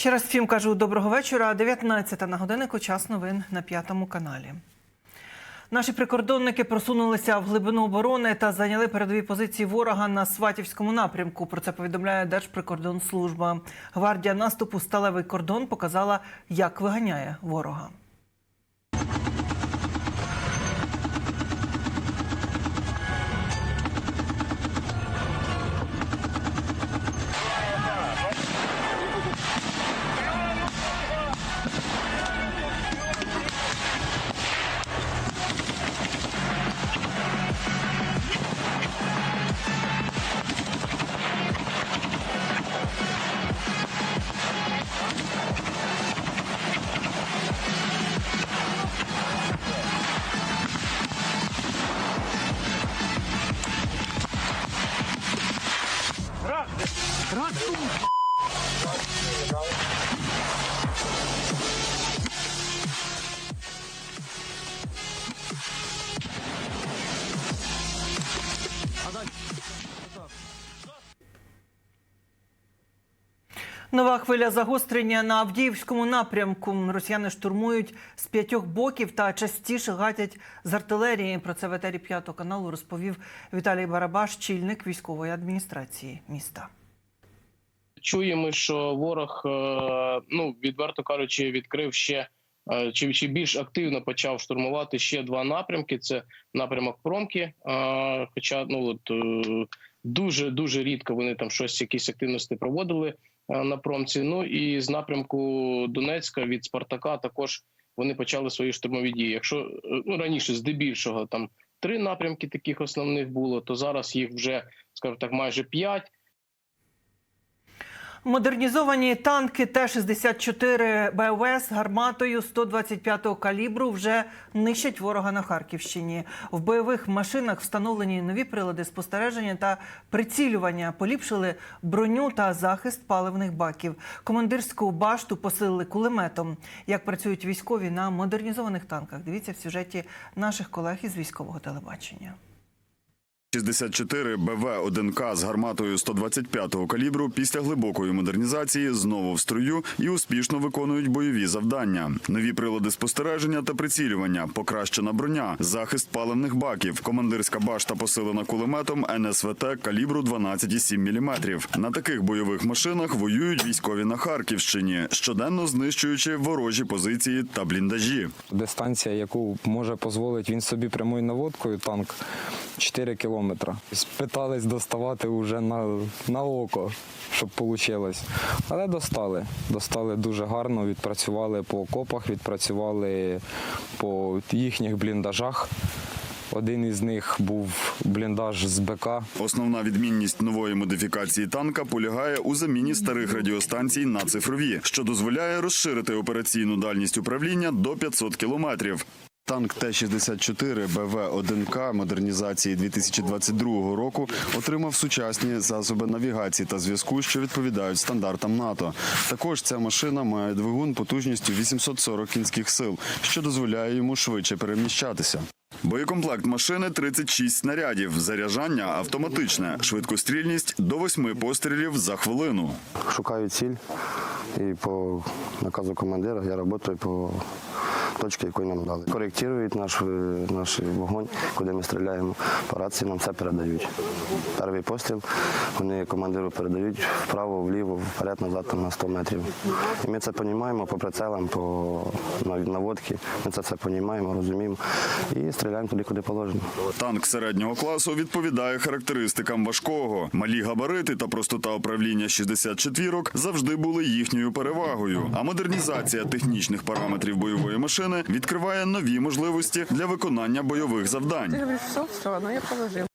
Ще раз всім кажу доброго вечора. 19 на годиннику. Час новин на п'ятому каналі. Наші прикордонники просунулися в глибину оборони та зайняли передові позиції ворога на Сватівському напрямку. Про це повідомляє Держприкордонслужба. Гвардія наступу сталевий кордон показала, як виганяє ворога. Нова хвиля загострення на Авдіївському напрямку. Росіяни штурмують з п'ятьох боків та частіше гатять з артилерії. Про це в етері п'ятого каналу розповів Віталій Барабаш, чільник військової адміністрації міста. чуємо, що ворог, е, ну відверто кажучи, відкрив ще е, чи, чи більш активно почав штурмувати ще два напрямки. Це напрямок Промки. е, Хоча ну от дуже дуже рідко вони там щось, якісь активності проводили на промці. Ну і з напрямку Донецька від Спартака також вони почали свої штурмові дії. Якщо е, ну раніше здебільшого там три напрямки таких основних було, то зараз їх вже скажімо так, майже п'ять. Модернізовані танки Т-64 БВС гарматою 125-го калібру вже нищать ворога на Харківщині. В бойових машинах встановлені нові прилади спостереження та прицілювання, поліпшили броню та захист паливних баків. Командирську башту посилили кулеметом. Як працюють військові на модернізованих танках? Дивіться в сюжеті наших колег із військового телебачення. 64 БВ-1К з гарматою 125-го калібру після глибокої модернізації знову в строю і успішно виконують бойові завдання. Нові прилади спостереження та прицілювання, покращена броня, захист паливних баків, командирська башта посилена кулеметом НСВТ калібру 12,7 мм. На таких бойових машинах воюють військові на Харківщині, щоденно знищуючи ворожі позиції та бліндажі. Дистанція, яку може дозволити він собі прямою наводкою, танк 4 кілометри. Питались доставати вже на, на око, щоб вийшло. Але достали. Достали дуже гарно, відпрацювали по окопах, відпрацювали по їхніх бліндажах. Один із них був бліндаж з БК. Основна відмінність нової модифікації танка полягає у заміні старих радіостанцій на цифрові, що дозволяє розширити операційну дальність управління до 500 кілометрів. Танк Т-64 БВ-1К модернізації 2022 року отримав сучасні засоби навігації та зв'язку, що відповідають стандартам НАТО. Також ця машина має двигун потужністю 840 кінських сил, що дозволяє йому швидше переміщатися. Боєкомплект машини 36 снарядів, заряджання автоматичне, швидкострільність до 8 пострілів за хвилину. шукаю ціль і по наказу командира я працюю по точці, яку нам дали. Коректують наш, е, наш вогонь, куди ми стріляємо. По рації нам це передають. Перший постріл вони командиру передають вправо, вліво, вперед, назад там, на 100 метрів. І ми це розуміємо по прицелам, по нав- наводці. Ми це все розуміємо, розуміємо і стріляємо туди, куди положено. Танк середнього класу відповідає характеристикам важкого. Малі габарити та простота управління 64-ок завжди були їхньою перевагою. А модернізація технічних параметрів бойової машини відкриває нові можливості для виконання бойових завдань. говоришь, все, все, ну я положил.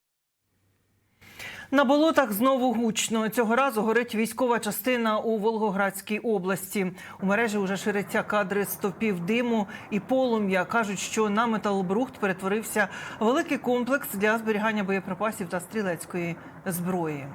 На болотах знову гучно. Цього разу горить військова частина у Волгоградській області. У мережі вже ширяться кадри стовпів диму і полум'я. кажуть, що на металобрухт перетворився великий комплекс для зберігання боєприпасів та стрілецької зброї.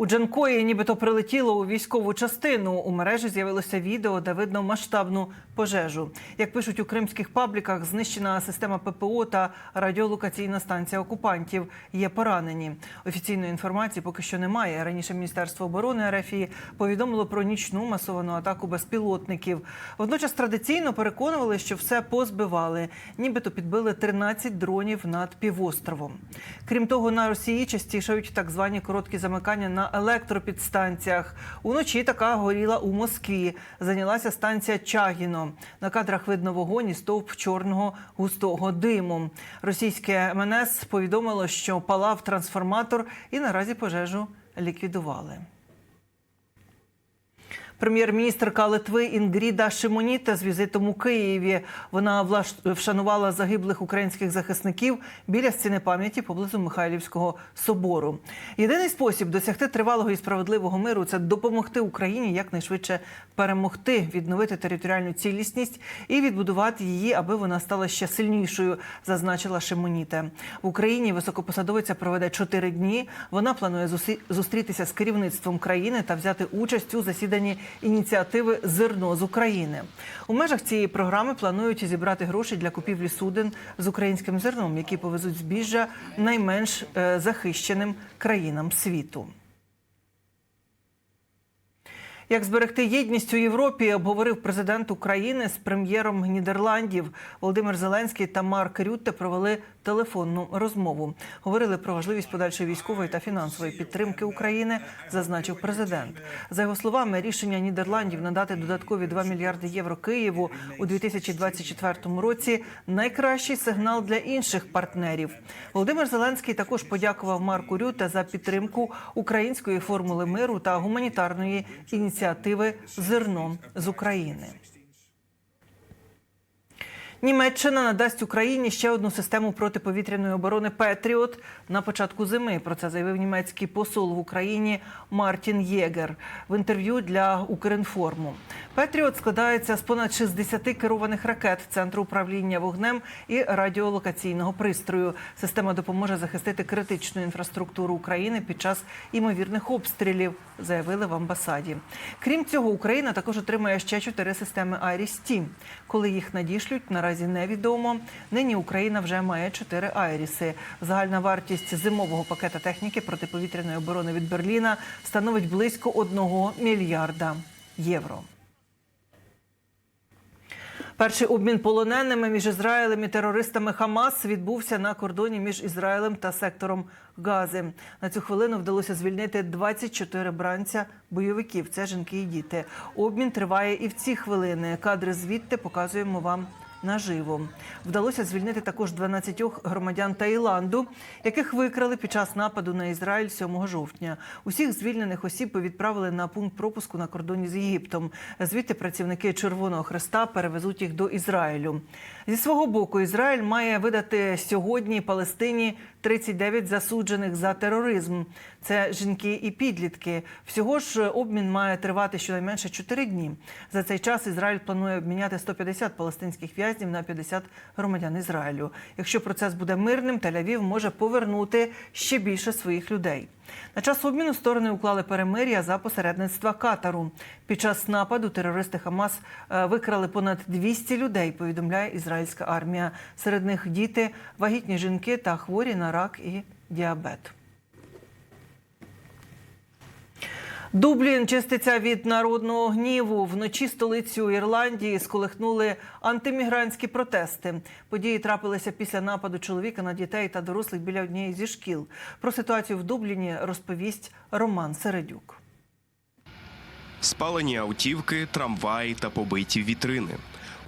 У Джанкої нібито прилетіло у військову частину. У мережі з'явилося відео, де видно масштабну пожежу. Як пишуть у кримських пабліках, знищена система ППО та радіолокаційна станція окупантів. Є поранені. Офіційної інформації поки що немає. Раніше Міністерство оборони РФ повідомило про нічну масовану атаку безпілотників. Водночас традиційно переконували, що все позбивали. Нібито підбили 13 дронів над півостровом. Крім того, на Росії частішають так звані короткі замикання на електропідстанціях. Уночі така горіла у Москві. Зайнялася станція Чагіно. На кадрах видно вогонь і стовп чорного густого диму. Російське МНС повідомило, що палав трансформатор і наразі пожежу ліквідували. Прем'єр-міністрка Литви Інгріда Шимоніта з візитом у Києві. Вона вшанувала загиблих українських захисників біля стіни пам'яті поблизу Михайлівського собору. Єдиний спосіб досягти тривалого і справедливого миру це допомогти Україні якнайшвидше перемогти, відновити територіальну цілісність і відбудувати її, аби вона стала ще сильнішою, зазначила Шимоніта. В Україні високопосадовиця проведе чотири дні. Вона планує зустрітися з керівництвом країни та взяти участь у засіданні ініціативи Зерно з України. У межах цієї програми планують зібрати гроші для купівлі суден з українським зерном, які повезуть збіжжя найменш е, захищеним країнам світу. Як зберегти єдність у Європі, обговорив президент України з прем'єром Нідерландів Володимир Зеленський та Марк Рютте провели телефонну розмову. Говорили про важливість подальшої військової та фінансової підтримки України, зазначив президент. За його словами, рішення Нідерландів надати додаткові 2 мільярди євро Києву у 2024 році найкращий сигнал для інших партнерів. Володимир Зеленський також подякував Марку Рютте за підтримку української формули миру та гуманітарної ініціативи Зерно з України. Німеччина надасть Україні ще одну систему протиповітряної оборони Петріот на початку зими. Про це заявив німецький посол в Україні Мартін Єгер в інтерв'ю для Укрінформу. Петріот складається з понад 60 керованих ракет центру управління вогнем і радіолокаційного пристрою. Система допоможе захистити критичну інфраструктуру України під час імовірних обстрілів, заявили в амбасаді. Крім цього, Україна також отримає ще чотири системи Айріс-Ті. Коли їх надішлють, наразі невідомо. Нині Україна вже має чотири Айріси. Загальна вартість зимового пакета техніки протиповітряної оборони від Берліна становить близько одного мільярда євро. Перший обмін полоненими між Ізраїлем і терористами Хамас відбувся на кордоні між Ізраїлем та сектором Гази. На цю хвилину вдалося звільнити 24 бранця бойовиків. Це жінки і діти. Обмін триває і в ці хвилини. Кадри звідти показуємо вам. Наживо вдалося звільнити також 12 громадян Таїланду, яких викрали під час нападу на Ізраїль 7 жовтня. Усіх звільнених осіб відправили на пункт пропуску на кордоні з Єгиптом. Звідти працівники Червоного Хреста перевезуть їх до Ізраїлю. Зі свого боку, Ізраїль має видати сьогодні Палестині 39 засуджених за тероризм. Це жінки і підлітки. Всього ж обмін має тривати щонайменше 4 дні. За цей час Ізраїль планує обміняти 150 палестинських в'язнів на 50 громадян Ізраїлю. Якщо процес буде мирним, Тель-Авів може повернути ще більше своїх людей. На час обміну сторони уклали перемир'я за посередництва Катару. Під час нападу терористи Хамас е, викрали понад 200 людей. Повідомляє ізраїльська армія. Серед них діти, вагітні жінки та хворі на рак і діабет. Дублін чиститься від народного гніву. Вночі столицю Ірландії сколихнули антимігрантські протести. Події трапилися після нападу чоловіка на дітей та дорослих біля однієї зі шкіл. Про ситуацію в Дубліні розповість Роман Середюк. Спалені автівки, трамваї та побиті вітрини.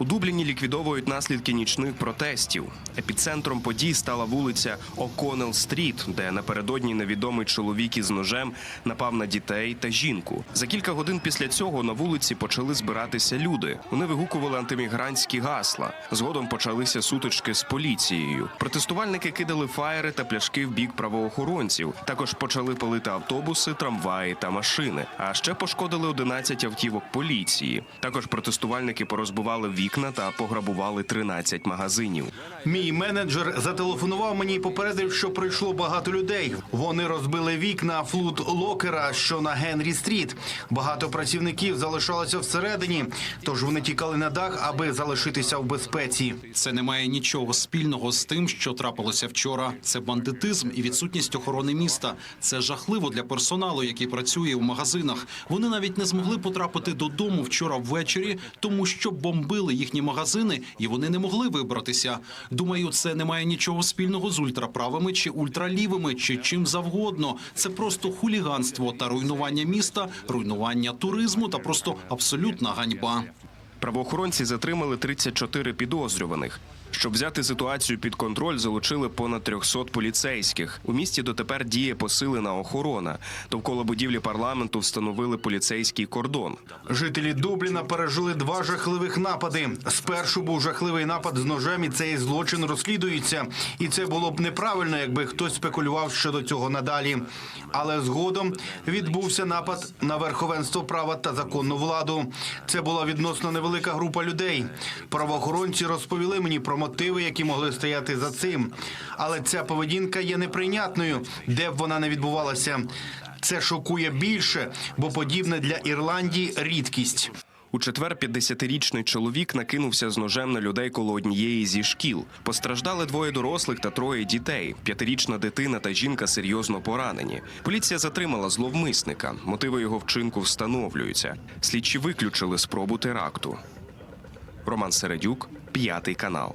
У Дубліні ліквідовують наслідки нічних протестів. Епіцентром подій стала вулиця О'Коннелл Стріт, де напередодні невідомий чоловік із ножем напав на дітей та жінку. За кілька годин після цього на вулиці почали збиратися люди. Вони вигукували антимігрантські гасла. Згодом почалися сутички з поліцією. Протестувальники кидали фаєри та пляшки в бік правоохоронців. Також почали палити автобуси, трамваї та машини. А ще пошкодили 11 автівок поліції. Також протестувальники порозбивали вікна вікна та пограбували 13 магазинів. Мій менеджер зателефонував мені і попередив, що прийшло багато людей. Вони розбили вікна флут локера, що на Генрі Стріт. Багато працівників залишалося всередині, тож вони тікали на дах, аби залишитися в безпеці. Це не має нічого спільного з тим, що трапилося вчора. Це бандитизм і відсутність охорони міста. Це жахливо для персоналу, який працює в магазинах. Вони навіть не змогли потрапити додому вчора ввечері, тому що бомбили їхні магазини, і вони не могли вибратися. Думаю, це не має нічого спільного з ультраправими чи ультралівими, чи чим завгодно. Це просто хуліганство та руйнування міста, руйнування туризму та просто абсолютна ганьба. Правоохоронці затримали 34 підозрюваних. Щоб взяти ситуацію під контроль, залучили понад 300 поліцейських. У місті дотепер діє посилена охорона. Довкола будівлі парламенту встановили поліцейський кордон. Жителі Дубліна пережили два жахливих напади. Спершу був жахливий напад з ножем, і цей злочин розслідується. І це було б неправильно, якби хтось спекулював щодо цього надалі. Але згодом відбувся напад на верховенство права та законну владу. Це була відносно невелика група людей. Правоохоронці розповіли мені про мотиви, які могли стояти за цим. Але ця поведінка є неприйнятною, де б вона не відбувалася. Це шокує більше, бо подібне для Ірландії рідкість. У четвер 50-річний чоловік накинувся з ножем на людей коло однієї зі шкіл. Постраждали двоє дорослих та троє дітей. П'ятирічна дитина та жінка серйозно поранені. Поліція затримала зловмисника. Мотиви його вчинку встановлюються. Слідчі виключили спробу теракту. Роман Середюк, п'ятий канал.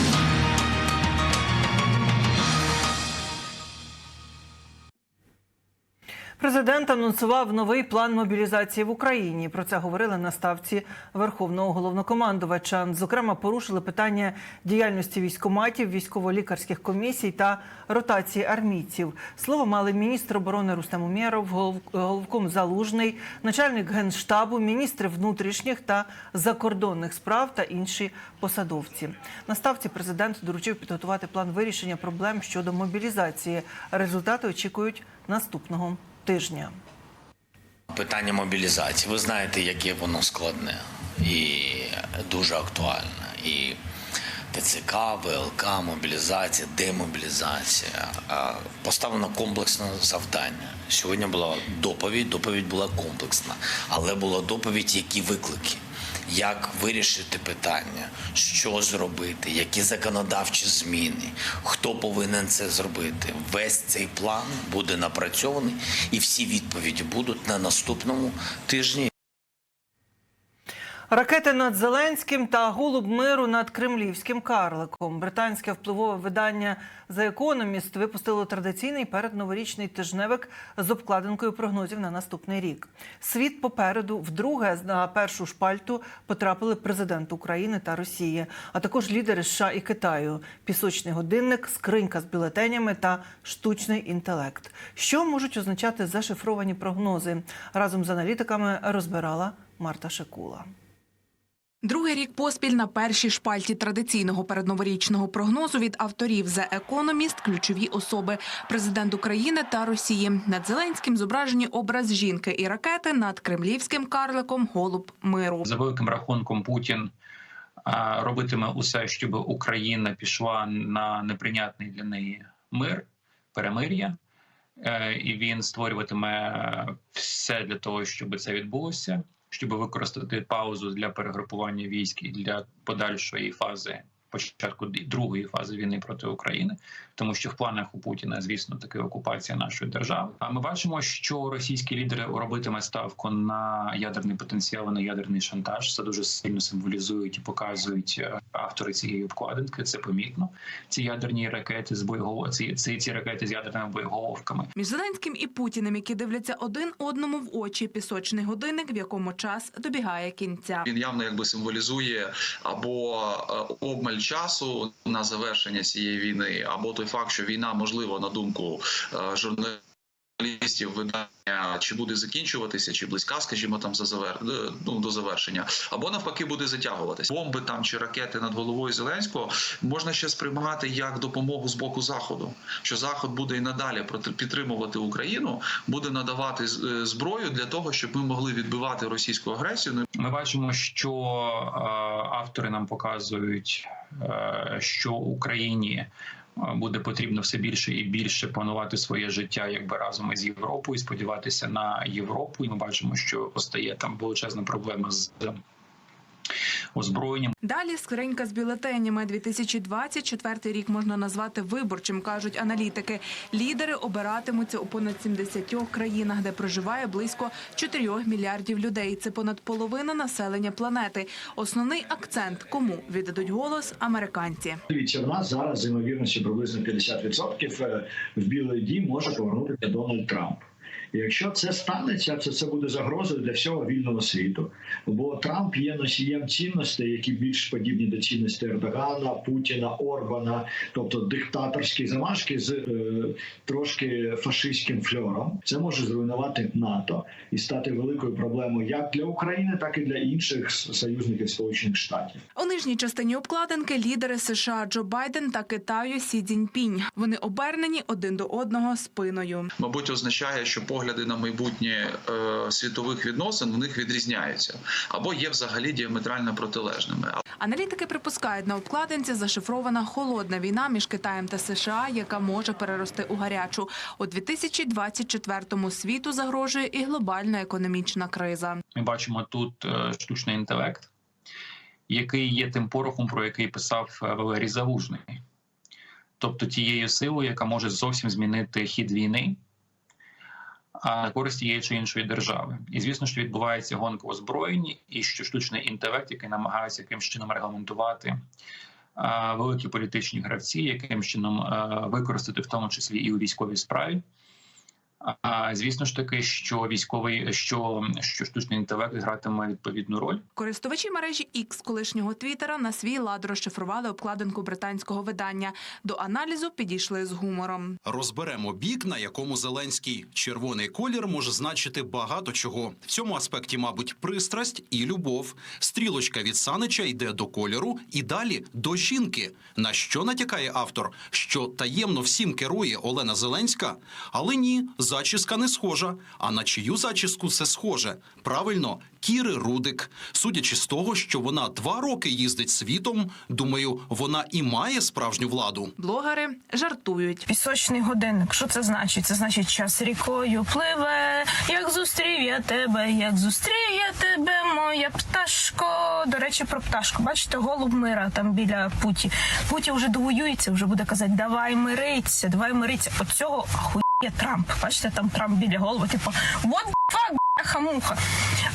Президент анонсував новий план мобілізації в Україні. Про це говорили на ставці Верховного головнокомандувача. Зокрема, порушили питання діяльності військоматів, військово-лікарських комісій та ротації армійців. Слово мали міністр оборони Рустем Умєров, головком Залужний, начальник генштабу, міністри внутрішніх та закордонних справ та інші посадовці. На ставці президент доручив підготувати план вирішення проблем щодо мобілізації. Результати очікують наступного тижня. Питання мобілізації. Ви знаєте, яке воно складне і дуже актуальне. І ТЦК, ВЛК, мобілізація, демобілізація. Поставлено комплексне завдання. Сьогодні була доповідь, доповідь була комплексна, але була доповідь, які виклики. Як вирішити питання, що зробити, які законодавчі зміни, хто повинен це зробити? Весь цей план буде напрацьований, і всі відповіді будуть на наступному тижні. Ракети над Зеленським та голуб миру над кремлівським карликом. Британське впливове видання The Economist випустило традиційний передноворічний тижневик з обкладинкою прогнозів на наступний рік. Світ попереду вдруге на першу шпальту потрапили президент України та Росії, а також лідери США і Китаю, пісочний годинник, скринька з бюлетенями та штучний інтелект. Що можуть означати зашифровані прогнози? Разом з аналітиками розбирала Марта Шекула. Другий рік поспіль на першій шпальті традиційного передноворічного прогнозу від авторів The Economist ключові особи – президент України та Росії. Над Зеленським зображені образ жінки і ракети, над кремлівським карликом – голуб миру. За великим рахунком Путін робитиме усе, щоб Україна пішла на неприйнятний для неї мир, перемир'я, Е, і він створюватиме все для того, щоб це відбулося, щоб використати паузу для перегрупування військ і для подальшої фази. Початку другої фази війни проти України, тому що в планах у Путіна, звісно, таки окупація нашої держави. А ми бачимо, що російські лідери робитиме ставку на ядерний потенціал, на ядерний шантаж. Це дуже сильно символізують і показують е, автори цієї обкладинки. Це помітно. Ці ядерні ракети з боєголов... ці, ці, ці ракети з ядерними боєголовками. Між Зеленським і Путіним, які дивляться один одному в очі, пісочний годинник, в якому час добігає кінця. Він явно якби символізує або е, обмаль часу на завершення цієї війни, або той факт, що війна можливо на думку е, журналістів, видання чи буде закінчуватися, чи близька, скажімо, там за завер... е, ну, до завершення, або навпаки буде затягуватися. Бомби там чи ракети над головою Зеленського можна ще сприймати як допомогу з боку заходу, що заход буде і надалі підтримувати Україну, буде надавати е, зброю для того, щоб ми могли відбивати російську агресію. Ну, Ми бачимо, що автори нам показують, що Україні буде потрібно все більше і більше планувати своє життя якби разом із Європою, сподіватися на Європу. І ми бачимо, що постає там величезна проблема з озброєнням. Далі скринька з бюлетенями. 2024 рік можна назвати виборчим, кажуть аналітики. Лідери обиратимуться у понад 70 країнах, де проживає близько 4 мільярдів людей. Це понад половина населення планети. Основний акцент кому віддадуть голос американці. Дивіться, в нас зараз з ймовірністю приблизно 50% е, в Білий Дім може повернутися Дональд Трамп. І якщо це станеться, то це буде загрозою для всього вільного світу. Бо Трамп є носієм цінностей, які більш подібні до цінностей Ердогана, Путіна, Орбана, тобто диктаторські замашки з е, трошки фашистським фльором. Це може зруйнувати НАТО і стати великою проблемою як для України, так і для інших союзників Сполучених Штатів. У нижній частині обкладинки лідери США Джо Байден та Китаю Сі Цзіньпінь. Вони обернені один до одного спиною. мабуть, означає, що погляди на майбутнє е, світових відносин в них відрізняються або є взагалі діаметрально протилежними. Аналітики припускають, на обкладинці зашифрована холодна війна між Китаєм та США, яка може перерости у гарячу. У 2024-му світу загрожує і глобальна економічна криза. Ми бачимо тут е, штучний інтелект, який є тим порохом, про який писав е, Валерій Залужний, тобто тією силою, яка може зовсім змінити хід війни. На користь тієї чи іншої держави, і звісно, що відбувається гонка озброєнь, і що штучний інтелект, який намагається якимсь чином регламентувати великі політичні гравці, яким чином використати в тому числі і у військовій справі. А звісно ж таки, що військовий, що, що штучний інтелект гратиме відповідну роль. Користувачі мережі X колишнього Твіттера на свій лад розшифрували обкладинку британського видання. До аналізу підійшли з гумором. Розберемо бік, на якому Зеленський червоний колір може значити багато чого. В цьому аспекті, мабуть, пристрасть і любов. Стрілочка від Санича йде до кольору і далі до жінки. На що натякає автор? Що таємно всім керує Олена Зеленська? Але ні, зачіска не схожа. А на чию зачіску це схоже? Правильно, Кіри Рудик. Судячи з того, що вона два роки їздить світом, думаю, вона і має справжню владу. Блогери жартують. Пісочний годинник. Що це значить? Це значить, час рікою пливе. Як зустрів я тебе, як зустрів я тебе, моя пташко. До речі, про пташку. Бачите, голуб мира там біля путі. Путі вже довоюється, вже буде казати, давай мириться, давай мириться. От цього ахує Трамп. Бачите, там Трамп біля голови, типу, the fuck, бляха-муха.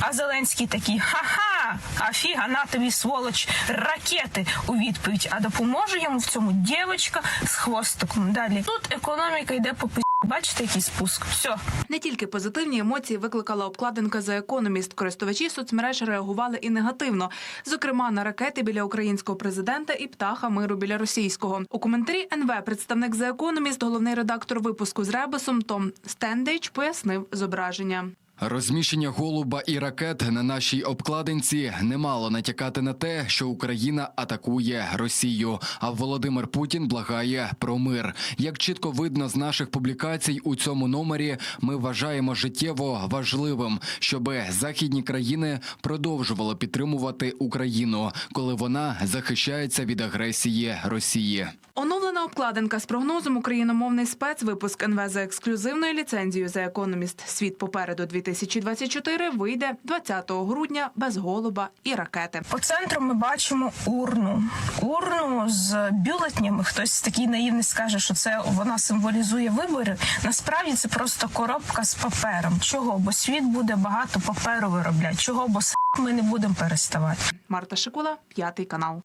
А Зеленський такий, ха-ха, а фіга на тобі, сволоч, ракети у відповідь. А допоможе йому в цьому дівчинка з хвостиком. Далі тут економіка йде по. Бачите, який спуск. Все. Не тільки позитивні емоції викликала обкладинка за економіст. Користувачі соцмереж реагували і негативно, зокрема на ракети біля українського президента і птаха миру біля російського. У коментарі НВ представник за економіст, головний редактор випуску з ребусом Том Стендейч пояснив зображення. Розміщення голуба і ракет на нашій обкладинці не мало натякати на те, що Україна атакує Росію. А Володимир Путін благає про мир. Як чітко видно з наших публікацій у цьому номері, ми вважаємо життєво важливим, щоб західні країни продовжували підтримувати Україну, коли вона захищається від агресії Росії. Оновлена обкладинка з прогнозом україномовний спецвипуск НВ за ексклюзивною ліцензією за економіст. Світ попереду 2024 вийде 20 грудня без голуба і ракети. По центру ми бачимо урну. Урну з бюлетнями. Хтось такий наївний скаже, що це вона символізує вибори. Насправді це просто коробка з папером. Чого? Бо світ буде багато паперу виробляти. Чого? Бо ми не будемо переставати. Марта Шикула, п'ятий канал.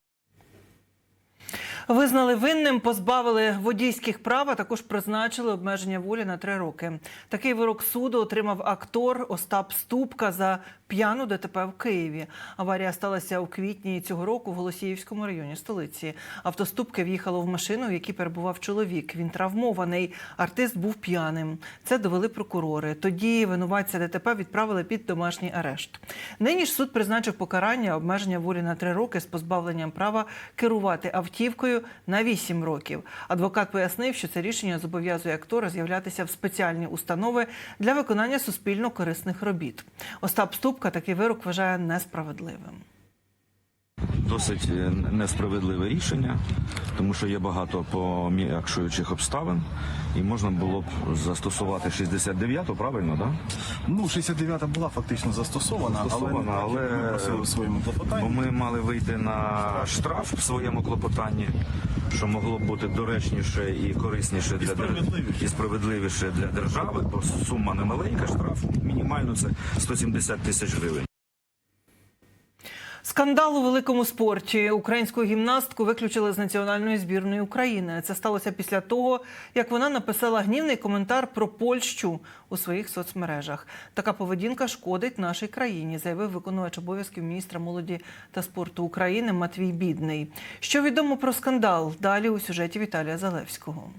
Визнали винним, позбавили водійських прав, а також призначили обмеження волі на три роки. Такий вирок суду отримав актор Остап Ступка за п'яну ДТП в Києві. Аварія сталася у квітні цього року в Голосіївському районі столиці. Автоступки в'їхало в машину, в якій перебував чоловік. Він травмований. Артист був п'яним. Це довели прокурори. Тоді винуватця ДТП відправили під домашній арешт. Нині ж суд призначив покарання обмеження волі на три роки з позбавленням права керувати автівкою на 8 років. Адвокат пояснив, що це рішення зобов'язує актора з'являтися в спеціальні установи для виконання суспільно корисних робіт. Остап Ступка такий вирок вважає несправедливим. Досить е, несправедливе рішення, тому що є багато пом'якшуючих обставин, і можна було б застосувати 69-ту, правильно, да? Ну, 69-та була фактично застосована, Застосована, але, але- ми просили в своєму Бо ми мали вийти на штраф в своєму клопотанні, що могло б бути доречніше і корисніше для дер- справедливіше. і справедливіше для держави, бо сума не маленька штрафу, мінімально це 170 тисяч гривень. Скандал у великому спорті. Українську гімнастку виключили з національної збірної України. Це сталося після того, як вона написала гнівний коментар про Польщу у своїх соцмережах. Така поведінка шкодить нашій країні, заявив виконувач обов'язків міністра молоді та спорту України Матвій Бідний. Що відомо про скандал? Далі у сюжеті Віталія Залевського.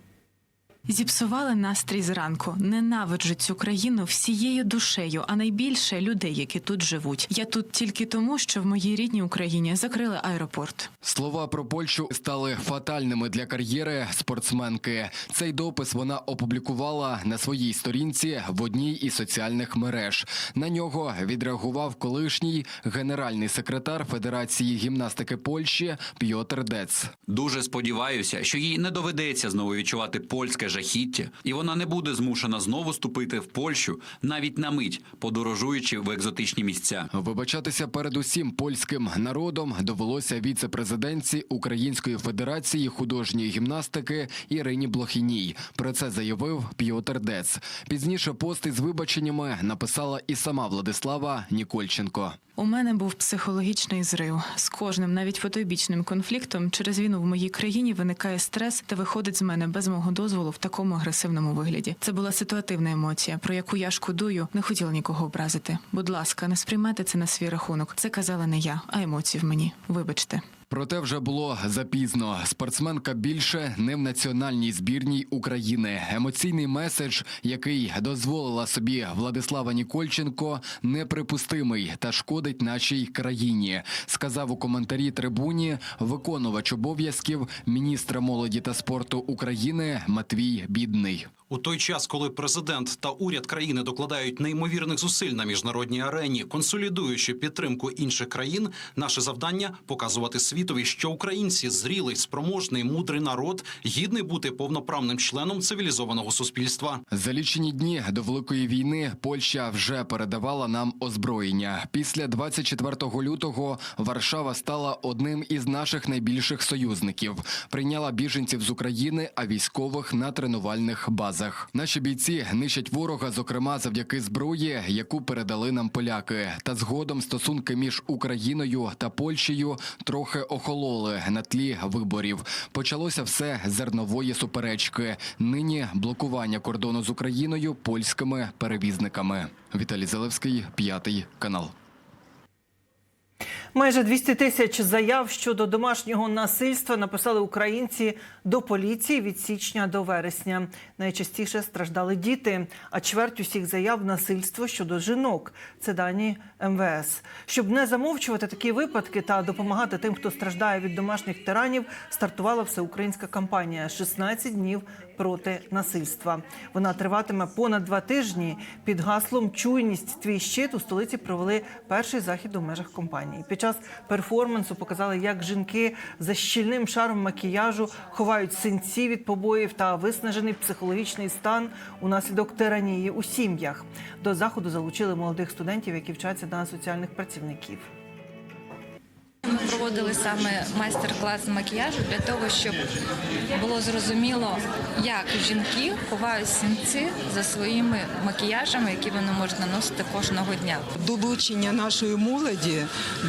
Зіпсували настрій зранку. Ненавиджу цю країну всією душею, а найбільше людей, які тут живуть. Я тут тільки тому, що в моїй рідній Україні закрили аеропорт. Слова про Польщу стали фатальними для кар'єри спортсменки. Цей допис вона опублікувала на своїй сторінці в одній із соціальних мереж. На нього відреагував колишній генеральний секретар Федерації гімнастики Польщі Пьотр Дец. Дуже сподіваюся, що їй не доведеться знову відчувати польське жахіття, і вона не буде змушена знову ступити в Польщу навіть на мить, подорожуючи в екзотичні місця. Вибачатися перед усім польським народом довелося віце-президентці Української федерації художньої гімнастики Ірині Блохіній. Про це заявив Пьотр Дец. Пізніше пост із вибаченнями написала і сама Владислава Нікольченко. У мене був психологічний зрив. З кожним, навіть фотоебічним конфліктом через війну в моїй країні виникає стрес та виходить з мене без мого дозволу в такому агресивному вигляді. Це була ситуативна емоція, про яку я шкодую, не хотіла нікого образити. Будь ласка, не сприймайте це на свій рахунок. Це казала не я, а емоції в мені. Вибачте. Проте вже було запізно. Спортсменка більше не в національній збірній України. Емоційний меседж, який дозволила собі Владислава Нікольченко, неприпустимий та шкодить нашій країні. Сказав у коментарі трибуні виконувач обов'язків міністра молоді та спорту України Матвій Бідний. У той час, коли президент та уряд країни докладають неймовірних зусиль на міжнародній арені, консолідуючи підтримку інших країн, наше завдання показувати світові, що українці зрілий, спроможний, мудрий народ, гідний бути повноправним членом цивілізованого суспільства. За лічені дні до великої війни Польща вже передавала нам озброєння. Після 24 лютого Варшава стала одним із наших найбільших союзників. Прийняла біженців з України, а військових на тренувальних базах. Наші бійці нищать ворога, зокрема завдяки зброї, яку передали нам поляки. Та згодом стосунки між Україною та Польщею трохи охололи на тлі виборів. Почалося все зернової суперечки. Нині блокування кордону з Україною польськими перевізниками. Віталій Зелевський, п'ятий канал. Майже 200 тисяч заяв щодо домашнього насильства написали українці до поліції від січня до вересня. Найчастіше страждали діти, а чверть усіх заяв насильство щодо жінок. Це дані МВС. Щоб не замовчувати такі випадки та допомагати тим, хто страждає від домашніх тиранів, стартувала всеукраїнська кампанія «16 днів проти насильства. Вона триватиме понад два тижні. Під гаслом Чуйність твій щит у столиці провели перший захід у межах компанії. Під час перформансу показали, як жінки за щільним шаром макіяжу ховають синці від побоїв та виснажений психологічний стан унаслідок тиранії у сім'ях. До заходу залучили молодих студентів, які вчаться на соціальних працівників. Проводили саме майстер-клас макіяжу для того, щоб було зрозуміло, як жінки ховають сінці за своїми макіяжами, які вони можуть наносити кожного дня. Долучення нашої молоді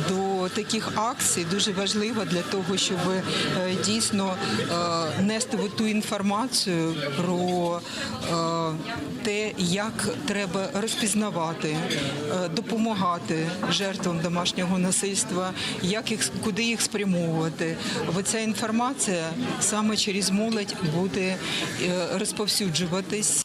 до таких акцій дуже важливо для того, щоб е, дійсно е, нести ту інформацію про е, те, як треба розпізнавати, допомагати жертвам домашнього насильства, як їх куди їх спрямовувати. Оця інформація саме через молодь буде е, розповсюджуватись.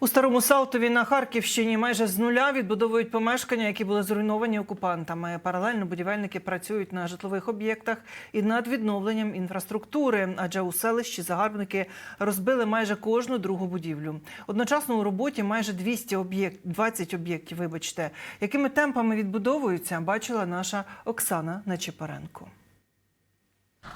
У старому Салтові на Харківщині майже з нуля відбудовують помешкання, які були зруйновані окупантами. Паралельно будівельники працюють на житлових об'єктах і над відновленням інфраструктури, адже у селищі загарбники розбили майже кожну другу будівлю. Одночасно у роботі майже 200 об'єкт, 20 об'єктів. Вибачте, якими темпами відбудовуються, бачила наша Оксана Нечипаренко.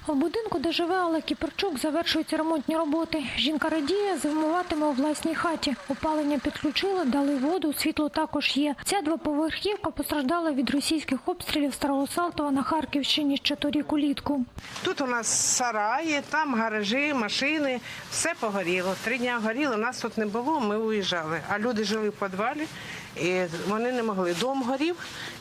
В будинку, де живе Алла Кіперчук, завершуються ремонтні роботи. Жінка радіє, зимуватиме у власній хаті. Опалення підключили, дали воду, світло також є. Ця двоповерхівка постраждала від російських обстрілів Старого Салтова на Харківщині ще торік улітку. Тут у нас сараї, там гаражі, машини, все погоріло. Три дні горіло, нас тут не було, ми уїжджали. А люди жили в підвалі, і вони не могли. Дом горів,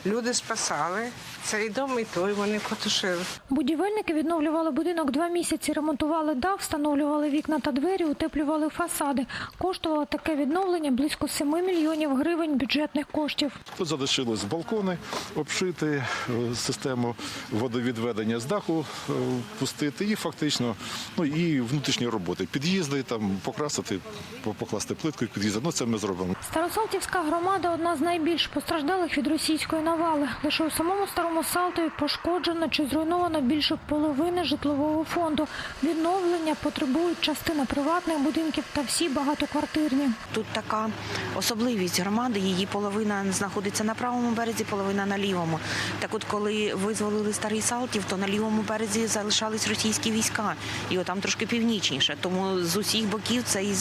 люди спасали. Цей дом і той вони потушили. Будівельники відновлювали будинок два місяці, ремонтували дах, встановлювали вікна та двері, утеплювали фасади. Коштувало таке відновлення близько 7 мільйонів гривень бюджетних коштів. Тут залишилось балкони обшити, е, систему водовідведення з даху е, пустити і фактично ну і внутрішні роботи. Під'їзди там покрасити, покласти плитку в під'їзди. Ну це ми зробимо. Старосалтівська громада одна з найбільш постраждалих від російської навали. Лише у самому старому Салтові пошкоджено чи зруйновано більше половини житлового фонду. Відновлення потребують частина приватних будинків та всі багатоквартирні. Тут така особливість громади. Її половина знаходиться на правому березі, половина на лівому. Так от, коли визволили старий Салтів, то на лівому березі залишались російські війська, і отам трошки північніше. Тому з усіх боків цей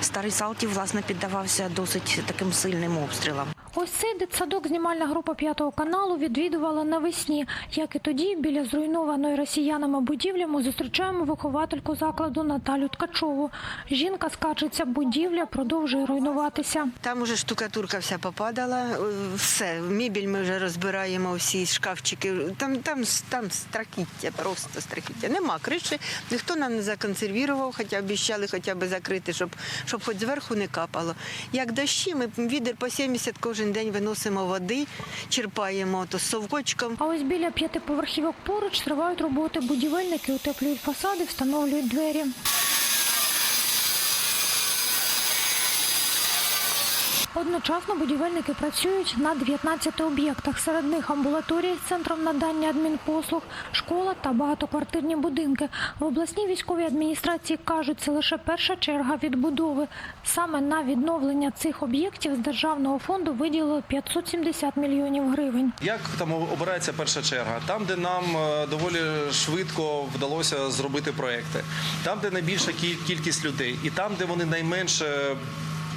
старий Салтів власне піддавався досить таким сильним обстрілам. Ось цей дитсадок знімальна група п'ятого каналу відвідувала навесні. Як і тоді, біля зруйнованої росіянами будівлі ми зустрічаємо виховательку закладу Наталю Ткачову. Жінка скаржиться, будівля продовжує руйнуватися. Там уже штукатурка вся попадала, е, все, мебель ми вже розбираємо, всі шкафчики. Там, там, там страхіття, просто страхіття. Нема криші, ніхто нам не законсервував, хоча обіцяли хоча б закрити, щоб, щоб хоч зверху не капало. Як дощі, ми відер по 70 кожен день виносимо води, черпаємо то з совкочком. А ось біля п'ятиповерхівок поруч тривають роботи. Будівельники утеплюють фасади, встановлюють двері. Одночасно будівельники працюють на 19 об'єктах. Серед них амбулаторії центром надання адмінпослуг, школа та багатоквартирні будинки. В обласній військовій адміністрації кажуть, це лише перша черга відбудови. Саме на відновлення цих об'єктів з державного фонду виділили 570 мільйонів гривень. Як там обирається перша черга? Там, де нам е, доволі швидко вдалося зробити проекти, там, де найбільша кількість людей, і там, де вони найменше.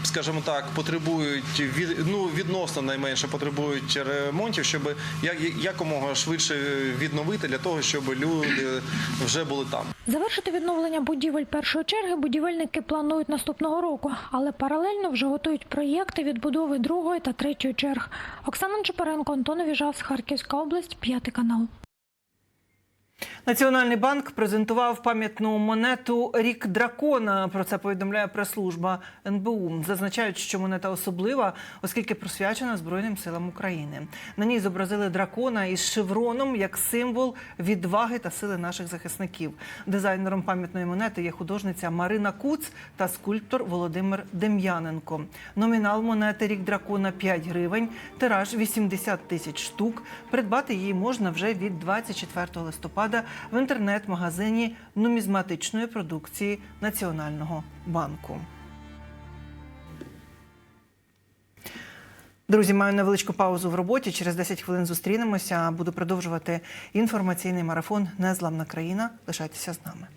Скажімо так, потребують від ну відносно найменше потребують ремонтів, щоб як якомога швидше відновити для того, щоб люди вже були там. Завершити відновлення будівель першої черги будівельники планують наступного року, але паралельно вже готують проєкти відбудови другої та третьої черг. Оксана Чепаренко, Антон Віжавс, Харківська область, п'ятий канал. Національний банк презентував пам'ятну монету Рік дракона. Про це повідомляє прес-служба НБУ. Зазначають, що монета особлива, оскільки присвячена Збройним силам України. На ній зобразили дракона із шевроном як символ відваги та сили наших захисників. Дизайнером пам'ятної монети є художниця Марина Куц та скульптор Володимир Дем'яненко. Номінал монети Рік дракона 5 гривень, тираж 80 тисяч штук. Придбати її можна вже від 24 листопада в інтернет-магазині нумізматичної продукції Національного банку. Друзі, маю невеличку паузу в роботі. Через 10 хвилин зустрінемося. Буду продовжувати інформаційний марафон Незламна країна. Лишайтеся з нами.